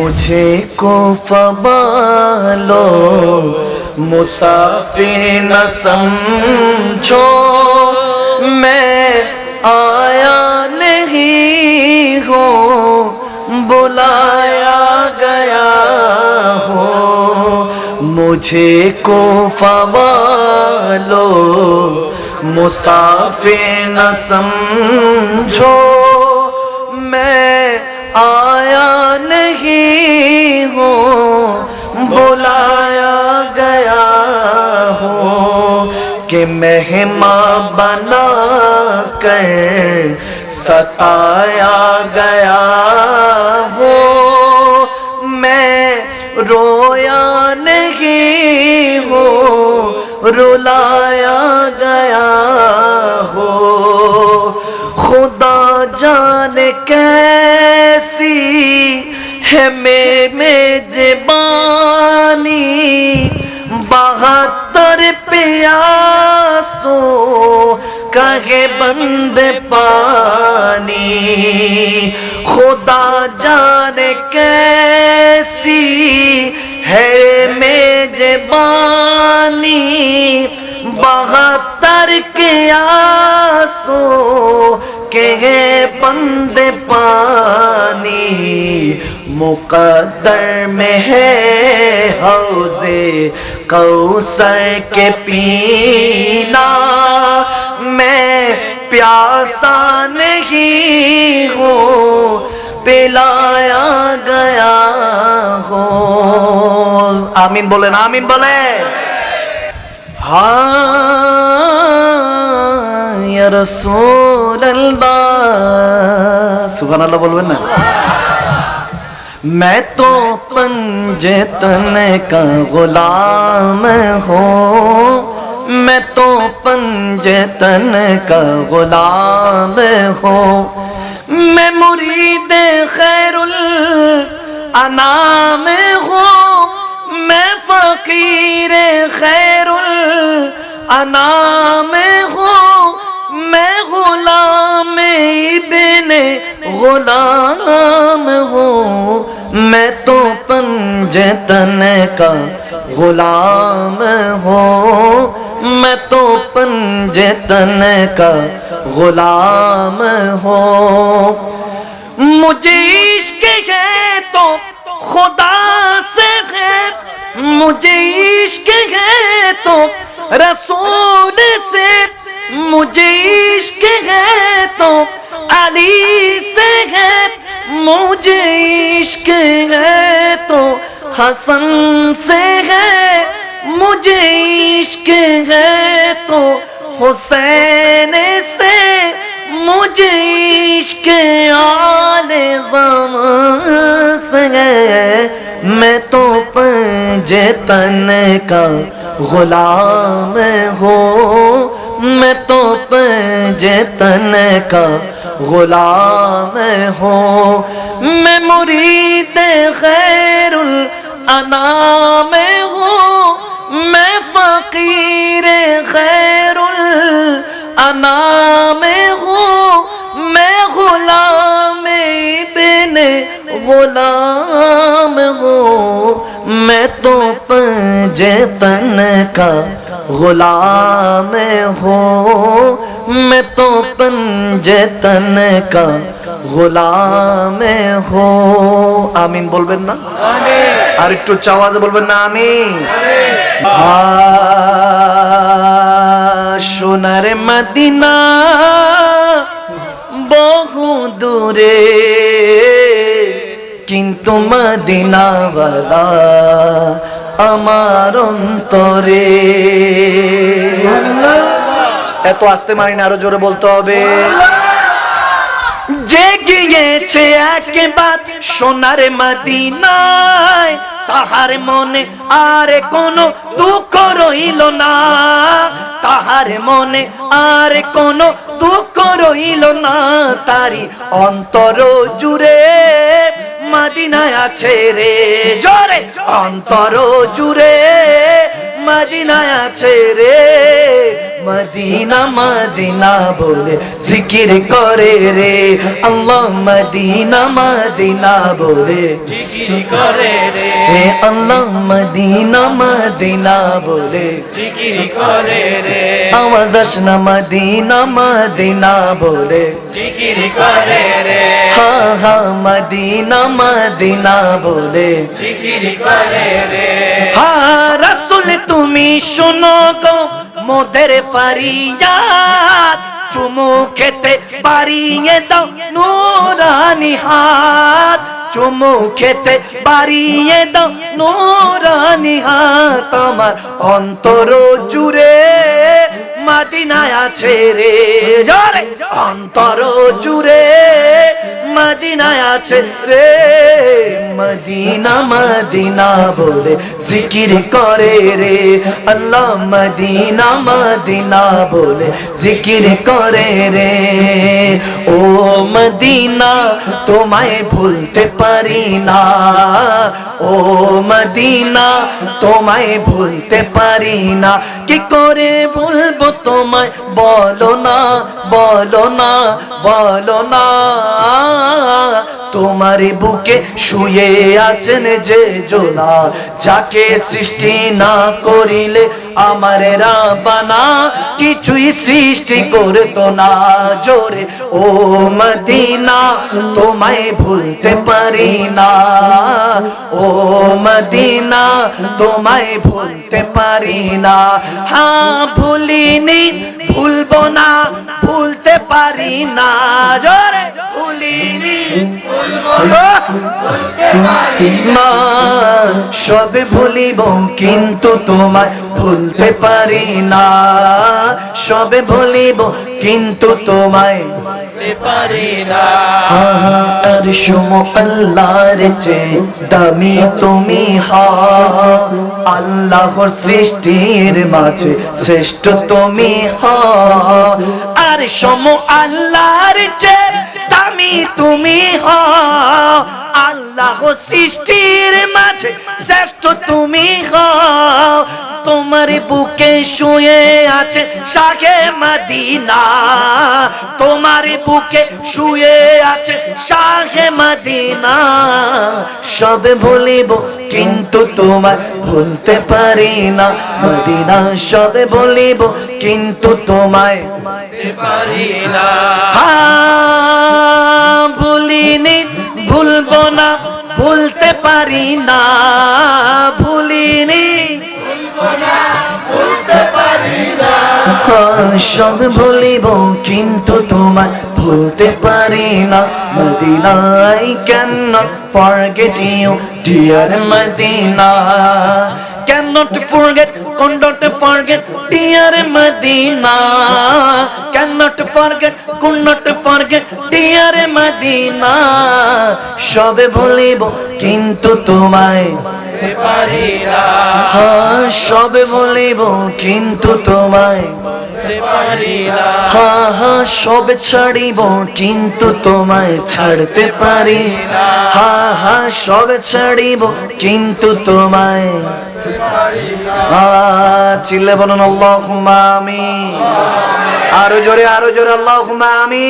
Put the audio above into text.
مجھے کو بالو مسافر نہ سمجھو۔ میں آیا نہیں ہوں، بلایا گیا ہو مجھے کو فبالو مسافر نہ سمجھو۔ میں آیا ہو، بلایا گیا ہو کہ مہماں بنا کر ستایا گیا ہو۔ میں رویا نہیں ہو رولایا گیا ہو۔ خدا جان کے میں میزبانی بہتر پیاسو کہے بند پانی۔ خدا جانے کیسی ہے میزبانی بہتر کے کے ہیں بند پانی مقدر میں ہے حوضے کوسر کے پینا میں پیاسا نہیں ہوں، پلایا گیا ہوں۔ آمین بولے نا، آمین بولے۔ ہاں۔ رسول اللہ سبحان اللہ بولو না میں تو پنجے تن کا غلام ہوں. میں تو پنجے تن کا غلام ہوں. میں مرید خیر الانام ہوں. میں فقیر خیر الانام ہوں. ابن غلام ہوں میں تو پنجتن کا غلام ہوں میں تو پنجتن کا غلام ہوں مجھے عشق ہے تو خدا سے ہے مجھے عشق ہے تو رسول سے مجھے عشق ہے تو علی سے ہے۔ مجھے عشق ہے تو حسن سے ہے۔ مجھے عشق ہے تو حسین سے۔ مجھے عشق آل زمان سے ہے۔ میں تو پنجتن کا غلام ہوں۔ میں تو جتن کا غلام ہوں۔ میں مرید خیر الانام ہوں۔ میں فقیر خیر الانام ہوں۔ میں غلام ابن غلام ہوں۔ میں تو جتن کا गुलाम हूँ मैं तो पंजतन का গোলাম হো আমিন বলবেন না আর একটু চাওয়াজে বলবেন না আমি সোনার মদিনা বহু দূরে কিন্তু মদিনাওয়ালা আমার অন্তরে। এত আসতে মানি না, আরও জোরে বলতে হবে। যে গিয়েছে একবার সোনার মদিনায়। তাহার মনে আর কোনো দুঃখ রইল না। তাহার মনে আর কোনো দুঃখ রইল না। তারি অন্তর জুড়ে মদিনায় আছে রে। জোরে। অন্তর জুড়ে মদিনায় আছে রে। মদিনা মদিনা বলে জিকির করে রে। আল্লাহ মদিনা মদিনা বলে জিকির করে রে। হে আল্লাহ মদিনা মদিনা বলে জিকির করে রে। আওয়াজ আসনা মদিনা মদিনা বলে জিকির করে রে। হা হা, মদিনা মদিনা বলে জিকির করে রে। হা, রাসূল তুমি শোনো গো। মোদের ফারিয়াদ, চুমু খেতে বাড়িয়ে দাও নুরানি হাত। চুমু খেতে বাড়িয়ে দাও নুরানি হাত। আমার অন্তর জুড়ে মদিনায় আছে রে জরে অন্তর জুড়ে মদিনায় আছে রে। মদিনা মদিনা বলে জিকির করে রে। আল্লাহ মদিনা মদিনা বলে জিকির করে রে। ও মদিনা, তোমায় ভুলতে পারি না। ও মদিনা, তোমায় ভুলতে পারি না। কি করে ভুলবো তোমায়? বলো না বলো না বলো না। তোমার বুকে শুয়ে আছেন যে জোলা, যাকে সৃষ্টি না করিলে আমার রাবানা কিছুই সৃষ্টি করতো না। জোরে, ও মদিনা, তোমায় ভুলতে পারি না। ও মদিনা, তোমায় ভুলতে পারি না। হ্যাঁ ভুলিনি, ভুলবো না, ভুলতে পারি না। জোরে, ভুলিনি। না সব ভুলিব, কিন্তু তোমায় ভুলতে পারি না। সব ভুলিব, কিন্তু তোমায় বলতে পারি না। আর সুম আল্লাহর চে দামি তুমি হা আল্লাহর সৃষ্টির মাঝে শ্রেষ্ঠ তুমি হ আর সম আল্লাহর চে দামি তুমি হ আল্লাহ সৃষ্টির মাঝে শ্রেষ্ঠ তুমি হও। তোমার বুকে শুয়ে আছে শাহে মদিনা। তোমার বুকে শুয়ে আছে শাহে মদিনা। সব ভুলিব কিন্তু তোমার ভুলতে পারি না। মদিনা সব ভুলিব কিন্তু তোমায় পারি না হ্যাঁ, ভুলিনি ভুলবো না ভুলতে পারি না। ভুলিনি সব ভুলিব, কিন্তু তোমার ভুলতে পারি না। মদিনাই কেন? Forget you dear Madina. Can not forget can not forget dear Madina. Can not forget can not forget dear Madina. সব ভুলিব, কিন্তু তোমায় বলতে পারি না হ্যাঁ সবে ভুলিব কিন্তু তোমায়। হ্যাঁ হ্যাঁ সব ছাড়িব কিন্তু তোমায় ছাড়তে পারি। হ্যাঁ হ্যাঁ সব ছাড়িব কিন্তু তোমায়। চিল্লে বলুন আল্লাহ আমি আরও জোরে আরও জোরে আল্লাহ আমি